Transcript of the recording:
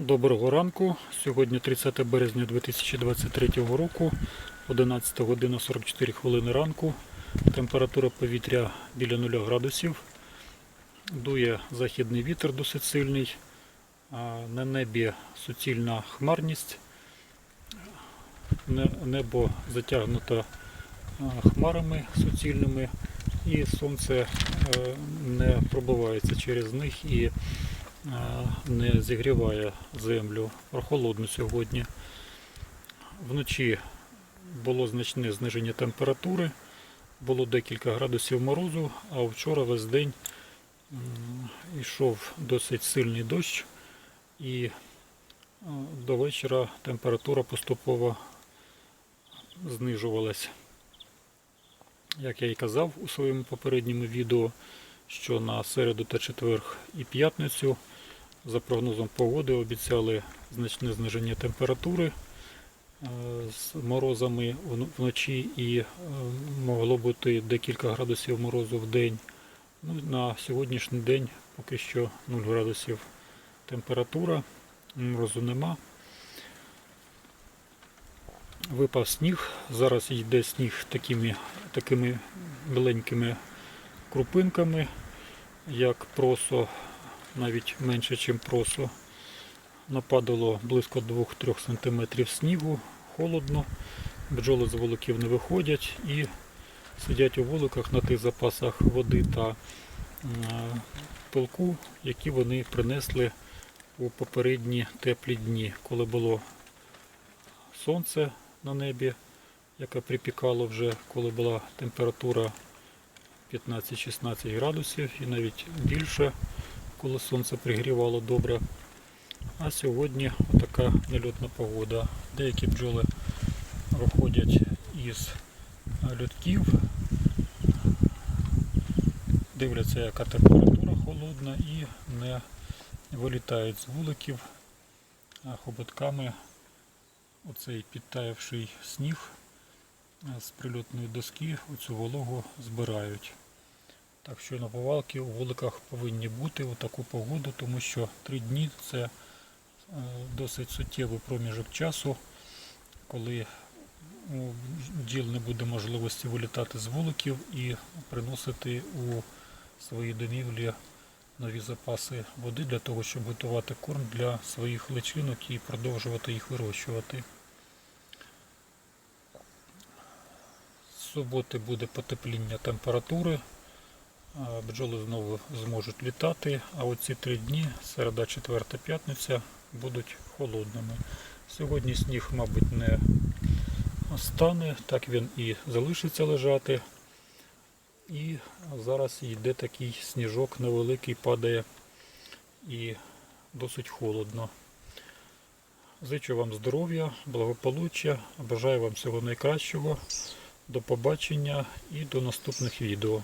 Доброго ранку. Сьогодні 30 березня 2023 року, 11 година 44 хвилини ранку. Температура повітря біля 0 градусів. Дує західний вітер досить сильний. На небі суцільна хмарність. Небо затягнуто хмарами суцільними і сонце е, не пробивається через них і е, не зігріває землю. Прохолодно сьогодні. Вночі було значне зниження температури, було декілька градусів морозу, а вчора весь день йшов досить сильний дощ і е, до вечора температура поступово знижувалась. Як я і казав у своєму попередньому відео, що на середу та четвер і п'ятницю за прогнозом погоди обіцяли значне зниження температури е, з морозами вночі і е, могло бути декілька градусів морозу в день. Ну, на сьогоднішній день поки що 0 градусів температура, морозу нема. Випав сніг. Зараз йде сніг такими, такими миленькими крупинками, як просо, навіть менше, ніж просо. Нападало близько 2-3 см снігу, холодно, бджоли з вуликів не виходять і сидять у вуликах на тих запасах води та пилку, які вони принесли у попередні теплі дні, коли було сонце на небі, яке припікало вже, коли була температура 15-16 градусів і навіть більше, коли сонце пригрівало добре. А сьогодні така нельотна погода. Деякі бджоли виходять із льотків, дивляться, яка температура холодна і не вилітають з вуликів, хоботками оцей підтаявший сніг з прильотної доски оцю вологу збирають. Так що наповалки у вуликах повинні бути у таку погоду, тому що три дні це е, досить суттєвий проміжок часу, коли у бджіл не буде можливості вилітати з вуликів і приносити у свої домівлі нові запаси води для того, щоб готувати корм для своїх личинок і продовжувати їх вирощувати. З суботи буде потепління температури. Бджоли знову зможуть літати, а оці три дні, середа, четверта, п'ятниця, будуть холодними. Сьогодні сніг, мабуть, не стане, так він і залишиться лежати. І зараз йде такий сніжок невеликий, падає і досить холодно. Зичу вам здоров'я, благополуччя, бажаю вам всього найкращого. До побачення і до наступних відео.